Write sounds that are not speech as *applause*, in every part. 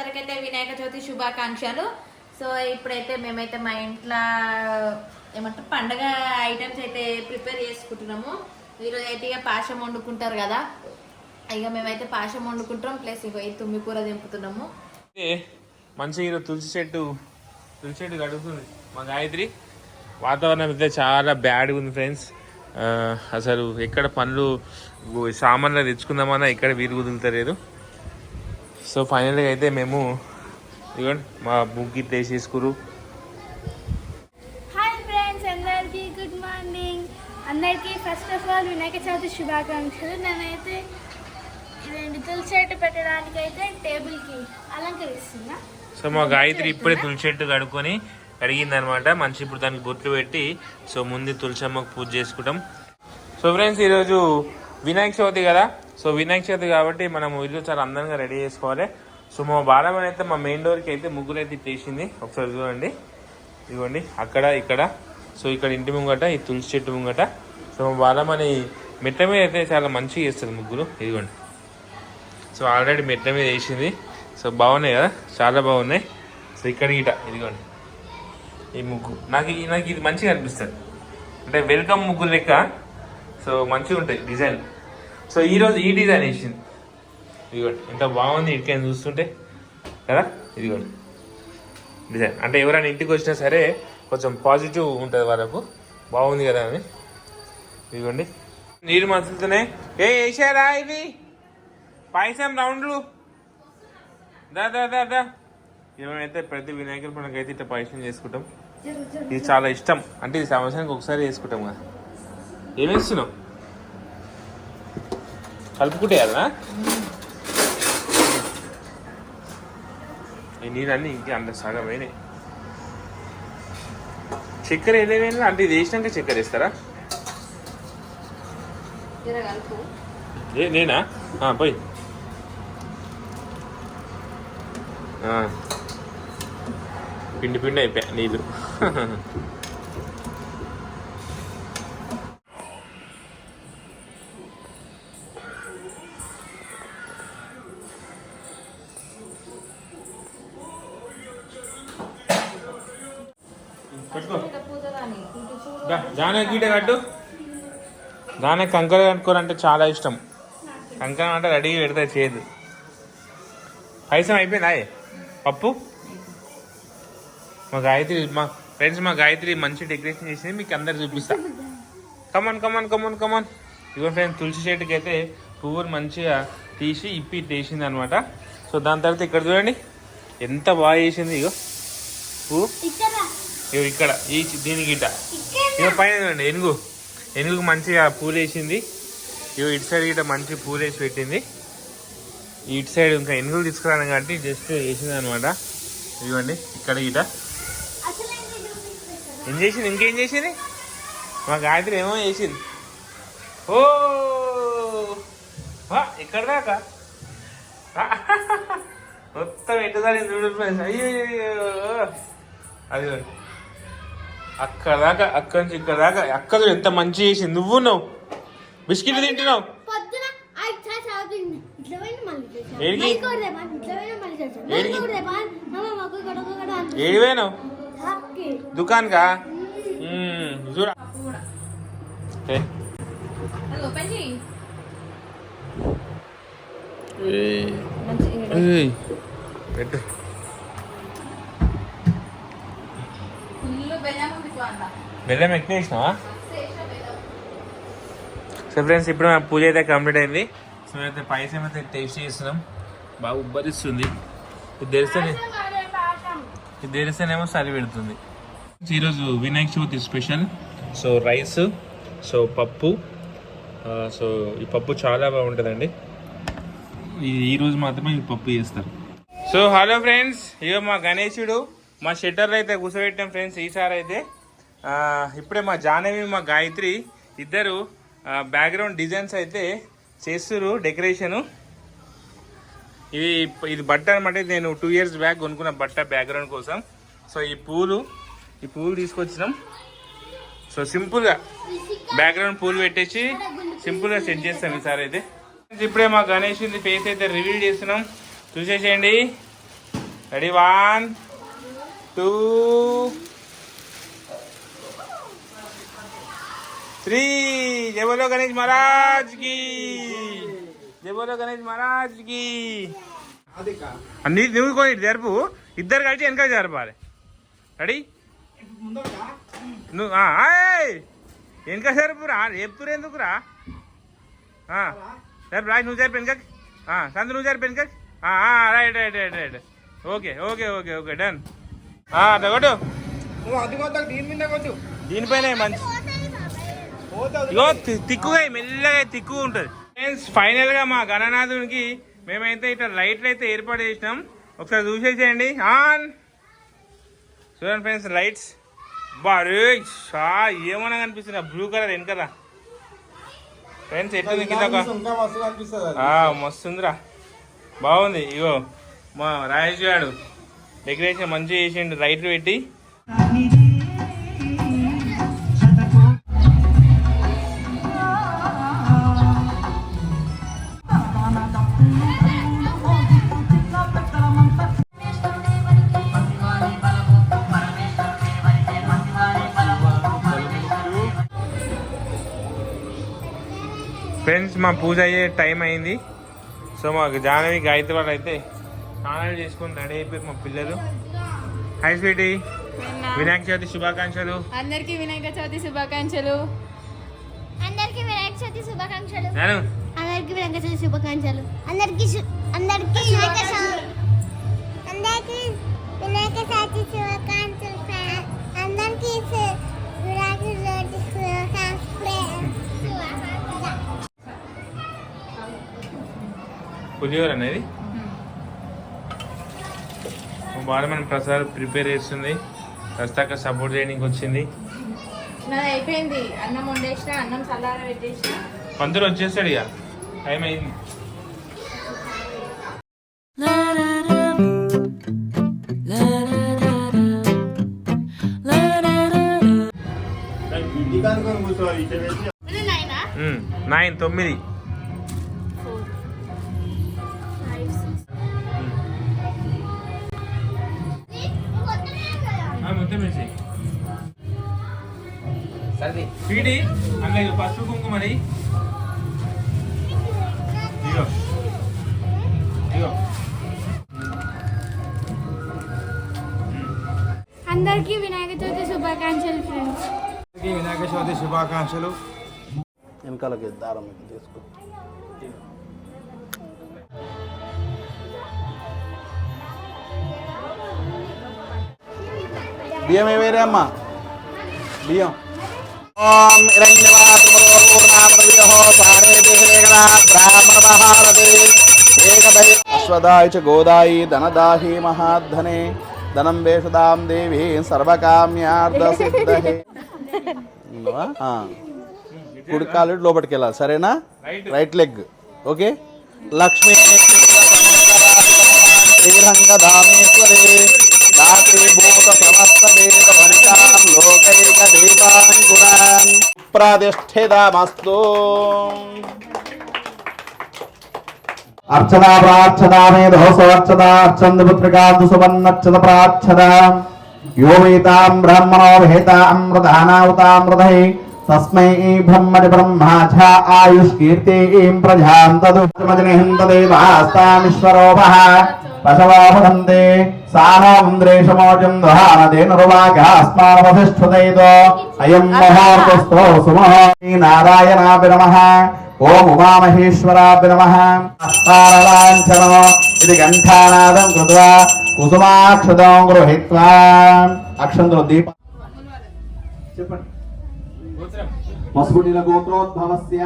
అందరికైతే వినాయక చవితి శుభాకాంక్షలు. సో ఇప్పుడైతే మేమైతే మా ఇంట్లో ఏమంటారు పండగ ఐటమ్స్ అయితే ప్రిపేర్ చేసుకుంటున్నాము. ఈరోజు అయితే ఇక పాశం వండుకుంటారు కదా. ఇక మేమైతే పాశం వండుకుంటాం ప్లస్ ఇక తుమ్మి కూర దింపుతున్నాము మంచిగా ఈరోజు తులసి చెట్టు తులసి చెట్టు కడుగుతుంది. మా గాయత్రి వాతావరణం అయితే చాలా బ్యాడ్గా ఉంది ఫ్రెండ్స్ అసలు ఎక్కడ పనులు సామాన్లు తెచ్చుకుందామన్నా ఎక్కడ వీలు కుదులుతలేదు సో ఫైనల్గా అయితే మేము ఇదిగోండి మా వేసేసుకురు హాయ్ ఫ్రెండ్స్ అందరికీ గుడ్ మార్నింగ్ అందరికీ first of all Vinayaka Chavithi శుభాకాంక్షలు. నేనైతే రెండు తులసి చెట్టు పెట్టడానికి అయితే టేబుల్కి అలంకరిస్తున్నా. సో మా గాయత్రి ఇప్పుడే తులసి చెట్టు కడుక్కొని కడిగింది అనమాట మంచి ఇప్పుడు దానికి బొట్లు పెట్టి సో ముందు తులసమ్మకు పూజ చేసుకుంటాం. సో ఫ్రెండ్స్ ఈరోజు వినాయక చవితి కదా? సో వినాయక చవితి కాబట్టి మనం ఇల్లు చాలా అందంగా రెడీ చేసుకోవాలి. సో మా బాలమని అయితే మా మెయిన్ డోర్కి అయితే ముగ్గురు అయితే ఇట్టేసింది ఒకసారి చూడండి. ఇదిగోండి. అక్కడ ఇక్కడ. సో ఇక్కడ ఇంటి ముంగట ఈ తులసి చెట్టు ముంగట. సో మా బాలమని మెట్ల మీద అయితే చాలా మంచిగా వేస్తుంది ముగ్గురు ఇదిగోండి. సో ఆల్రెడీ మెట్ల మీద వేసింది. సో బాగున్నాయి కదా? చాలా బాగున్నాయి. సో ఇక్కడ ఇట ఇదిగోండి. ఈ ముగ్గు. నాకు నాకు ఇది మంచిగా అనిపిస్తుంది. అంటే వెల్కమ్ ముగ్గురు లెక్క. సో మంచిగా ఉంటాయి డిజైన్. సో ఈరోజు ఈ డిజైన్ వేసింది ఇదిగోండి ఎంత బాగుంది ఇటుకైనా చూస్తుంటే. కదా? ఇదిగోండి. డిజైన్ అంటే ఎవరైనా ఇంటికి వచ్చినా సరే కొంచెం పాజిటివ్ ఉంటుంది వాళ్ళకు. బాగుంది కదా అని ఇదిగోండి. నీరు మసులుతున్నాయి. ఏ వేసారా ఇవి? పాయసం రౌండ్లు. దా దా దా దా. ఏమైతే ప్రతి వినాయకుడి పండుగ అయితే ఇట్లా పాయసం చేసుకుంటాం? ఇది చాలా ఇష్టం. అంటే ఇది సంవత్సరానికి ఒకసారి చేసుకుంటాం కదా. ఏమేస్తున్నావు కలుపుకుంటే కదా ఈ నీళ్ళన్నీ ఇంకే అంత సగం అయినాయి. చక్కెర ఏదేమైనా అంటే ఇది వేసినాక చక్కెర వేస్తారా? ఏ నేనా? ఆ, పోయి. ఆ. పిండి పిండి అయిపోయా నీళ్ళు. *laughs* పట్టుకో. ఇక పూజ కానీ ఇంటి పూలు దా, జానే గీట కట్టు. దానే కంకర కట్టుకోవాలంటే చాలా ఇష్టం. కంకరం అంటే రెడీ పెడతా చేయదు పైసం అయిపోయిందా? పప్పు? మా గాయత్రి మా ఫ్రెండ్స్ మా గాయత్రి మంచి డెకరేషన్ చేసింది మీకు అందరు చూపిస్తా. Come on come on come on come on ego friends తులసి చెట్టుకి అయితే పువ్వులు మంచిగా తీసి ఇప్పి వేసింది అనమాట సో దాని తర్వాత ఇక్కడ చూడండి ఎంత బాగా చేసింది ఇగో. పువ్వు. ఇగో ఇక్కడ ఈ దీని గిట్ట ఇక్కడ ఇక పైన చూడండి ఎనుగు. ఎనుగు మంచిగా పూలు వేసింది ఇగో ఇటు సైడ్ గిట్ట మంచి పూలు వేసి పెట్టింది. ఇటు సైడ్ ఇంకా ఎనుగులు తీసుకురాను కాబట్టి జస్ట్ వేసింది అనమాట ఇదిగోండి ఇక్కడ చూపిస్తాను. ఏం చేసింది ఇంకేం చేసింది? మా గాయత్రి ఏమో చేసింది. ఓ! ఇక్కడ దాకా? మొత్తం ఎట్టుదాని చూడు ఫ్రెండ్స్. అయ్యో అది అక్కడ దాకా అక్కడి నుంచి ఇక్కడ దాకా అక్కడ ఎంత మంచి చేసింది నువ్వు నువ్వు బిస్కెట్ తింటున్నావు? పొద్దున ఐదు సార్లు చదువుతుంది ఇట్లా పోయింది మళ్ళీ చేశాను. ఏడికి? మళ్ళీ కూడా రేపా, ఇట్లా పోయినా మళ్ళీ చేశాను. మళ్ళీ ఏడికి? కూడా రేపా, మామ మాకు ఇక్కడ ఒక కూడా అంత ఏడి పోయినావు హ్యాపీ. దుకాన్కా చూడ. పెట్టు. బెల్లం ఎక్కువ వేసినావా? సో ఫ్రెండ్స్ ఇప్పుడు మా పూజ అయితే కంప్లీట్ అయింది. సో అయితే పాయసం అయితే టేస్ట్ చేస్తున్నాం. బాగా ఉబ్బరిస్తుంది. ఇది పాఠం. ఇది తెరిస్తేనేమో సరి పెడుతుంది. ఈరోజు Vinayaka Chavithi special. So rice so పప్పు. సో ఈ పప్పు చాలా బాగుంటుందండి. ఈ ఈరోజు మాత్రమే ఈ పప్పు చేస్తారు. సో హలో ఫ్రెండ్స్ ఇక మా గణేశుడు. మా షెటర్లు అయితే కూర్చోబెట్టాం ఫ్రెండ్స్ ఈసారి అయితే ఇప్పుడే మా జాహ్నవి మా గాయత్రి ఇద్దరు బ్యాక్గ్రౌండ్ డిజైన్స్ అయితే చేస్తురు డెకరేషను ఇది ఇది బట్ట అనమాట నేను టూ ఇయర్స్ బ్యాక్ కొనుక్కున్న బట్ట బ్యాక్గ్రౌండ్ కోసం. సో ఈ పూలు ఈ పూలు తీసుకొచ్చినాం. సో సింపుల్గా బ్యాక్గ్రౌండ్ పూలు పెట్టేసి సింపుల్గా సెట్ చేస్తాం ఈసారి అయితే. ఇప్పుడే మా గణేష్ ఫేస్ అయితే రివీల్ చేస్తున్నాం. చూసేసేయండి. రెడీ వన్ టూ శ్రీ జై గణేష్ మహారాజ్కి. జయబోలో గణేష్ మహారాజ్కి. అన్ని నువ్వు కొని జరుపు. ఇద్దరు కలిసి వెనక జరపాలి. రెడీ? నువ్వు వెనక ఏయ్! వెనక జరుపురా చెప్తురు ఎందుకురా ఆ, జరుపు రాజ్ నువ్వు జరిపి వెనకకి. సందు నువ్వు జరిపి వెనకకి. Right right right right. Okay okay okay okay done. కొట్టు. నువ్వు అది కొద్దాక దీని మీద కొద్దు దీనిపైన మంచి. ఇగో తిక్కుగా మెల్లగా తిక్కుగా ఉంటుంది. ఫ్రెండ్స్ ఫైనల్గా మా గణనాథునికి మేమైతే ఇట్లా లైట్లు అయితే ఏర్పాటు చేసినాం. ఒకసారి చూసేసేయండి ఆన్. చూడండి ఫ్రెండ్స్ లైట్స్ బారే షా ఏమన్నా కనిపిస్తుంది? బ్లూ కలర్ వెనకరా ఫ్రెండ్స్ ఎట్లుంది కింద మస్తుందిరా. బాగుంది. ఇగో మా రాజేష్ గారు డెకరేషన్ మంచిగా చేసిండు రైట్ పెట్టి. ఫ్రెండ్స్ మా పూజ అయ్యే టైం అయింది. సో మాకు జాహ్నవి గాయత్రి వాళ్ళు అయితే స్నానాలు చేసుకొని రెడీ అయిపోయి మా పిల్లలు. High Sweety. వినాయక చవితి శుభాకాంక్షలు. అందరికీ వినాయక చవితి శుభాకాంక్షలు. అందరికీ వినాయక చవితి శుభాకాంక్షలు. నేను. అందరికీ వినాయక చవితి శుభాకాంక్షలు. అందరికీ అందరికీ వినాయక చవితి అందరికీ వినాయక చవితి శుభాకాంక్షలు. అందరికీ సు- వినాయక చవితి శుభాకాంక్షలు. ఫ్రెండ్. పులిహోర అనేది? మా బాల మన ప్రసాద్ ప్రిపేర్ చేస్తుంది. ప్రస్తాక సపోర్ట్ చేయడానికి వచ్చింది. నాది అయిపోయింది. అన్నం వండేసిన అన్నం చల్లార పెట్టేసిన. పంతులు వచ్చేస్తాడు ఇక. టైం అయింది. నైన్ తొమ్మిది. వేసి స్వీటీ అందులో పసుపు కుంకుమని ఇగో ఇగో అందరికీ వినాయక చవితి శుభాకాంక్షలు ఫ్రెండ్స్ వినాయక చవితి శుభాకాంక్షలు. వెనకాలకి దారం తీసుకో. బియ్యం ఏవేరే అమ్మా? బియ్యం. ఓం బ్రాహ్మణ ఏకదై అశ్వదాయ చ గోదాయి ధనదాహి మహాధనే ధనం వేషదాం దేవి సర్వకామ్యార్థ సిద్ధహే కుడి కాలు లోపలికి వెళ్ళాలి. సరేనా? Right leg. ఓకే? లక్ష్మీ శ్రీరంగధామేశ్వరి దాసీభూత సమస్త వేద వనితాం లోకైక దీపాంకురాన్ ప్రతిష్ఠితమస్తు అర్చనా ప్రార్చనా మేధోసవర్చన అర్చంద పుత్రికాంతు సువర్ణచ్చద ప్రార్చన యో తస్మై బ్రహ్మణి బ్రహ్మాచ ఆయుష్కీర్తిం ప్రజాం తదుమజనిహిందేవాస్తామీశ్వరోపః పశవో సానోంద్రేషమోజం దహానదేనుర్వాగాస్మానవధిష్ఠుదైతో అయం మహోర్తస్థో సుమహో నారాయణాభి ఓం ఉమామహేశ్వరాభి నమః ఇది గంఠానాదం కృత్వా కుసుమాక్షతం గృహీత్వా అక్షంతులు దీప చెప్పండి। మసుగుడిల గోత్రోద్భవస్య.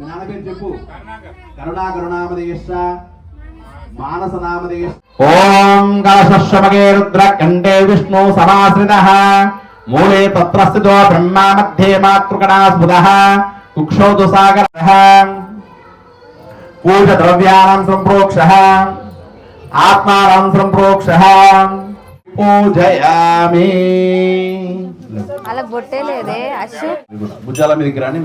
మీ నాన్న పేరు చెప్పు. కరుణాకరుణామదేశ మానస నామదేశ ఓం కలశమగే రుద్ర కంటే విష్ణు సమాశ్రిత. మూలే తత్రస్థితో బ్రహ్మా మధ్యే మాతృకణా స్మృత. కుక్షౌతు సాగర. పూజ ద్రవ్యానం సంప్రోక్ష. ఆత్మానం సంప్రోక్ష. పూజయామి. అలా బొట్టే లేదే అశు భుజాల మీదకి రాని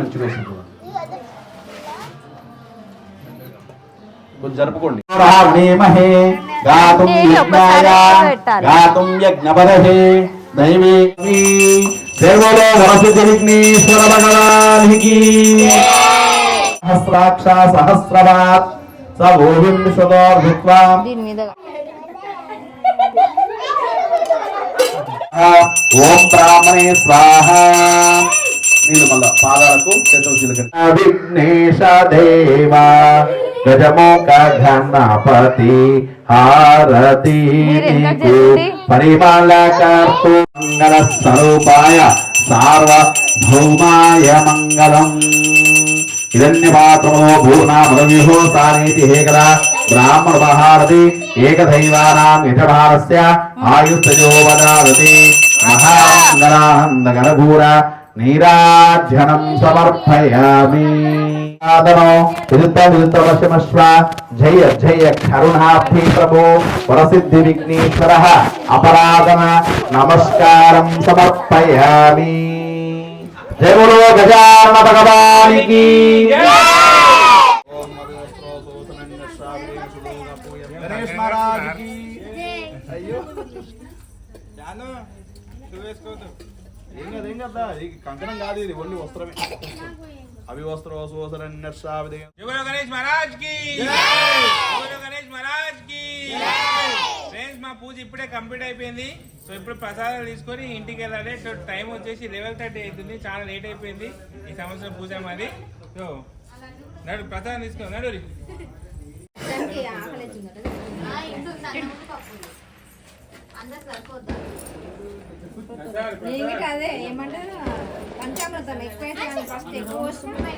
జరుపుకోండి. రావణేమహే గాతుం అంటే ఒక్కసారి యజ్ఞాయ ఎక్కువ పెట్టాలి. గాతుం యజ్ఞపదహే దైవీ దేవలో వరసిద్ధి విఘ్నేశ్వర భగవానికి సహస్రాక్ష సహస్రవాత్ స ఓవిం విశ్వదోర్భిత్వా దీని మీద ఓం బ్రాహ్మణే స్వాహ నీళ్ళు మళ్ళా పాదాలకు చేతులు చిలకండి విఘ్నేశ దేవ గజముఖ గణపతి హారతి పరిమళ కర్తు మంగళ స్వరూపాయ సార్వభౌమాయ మంగళం హిరణ్యపాత్రమో భూనామదవ్యూహో సానేతి హే కదా బ్రాహ్మణ మహారతి ఏకదైవానాం యజమానస్య ఆయుస్తజో వదారతి నీరాధ్యనం సమర్పయామి జయ జయ కరుణాభి ప్రభో వరసిద్ధి విఘ్నేశ్వర అపరాధన నమస్కారం సమర్పయామి జయ గజాన భగవానికి గణేష్ మహారాజ్కి. అయ్యో జాను నువ్వు వేసుకోవద్దు. ఏం కదా ఏం కదా ఇది కంకణం కాదు ఇది ఓన్లీ వస్త్రమే. అవి వస్త్ర వసోసరన్యర్షావిదే జోగులో గణేష్ మహారాజ్కి? గణేష్ మహారాజ్కి? ఫ్రెండ్స్ మా పూజ ఇప్పుడే కంప్లీట్ అయిపోయింది. సో ఇప్పుడు ప్రసాదాలు తీసుకొని ఇంటికి వెళ్ళాలి. సో టైం వచ్చేసి లెవెల్ థర్టీ అవుతుంది. చాలా లేట్ అయిపోయింది ఈ సంవత్సరం పూజ మాది. సో నడు ప్రసాదం తీసుకో నడు అదే? ఏమంటారు? పంచామృతం ఎక్కువ ఫస్ట్ ఎక్కువ వస్తుంది.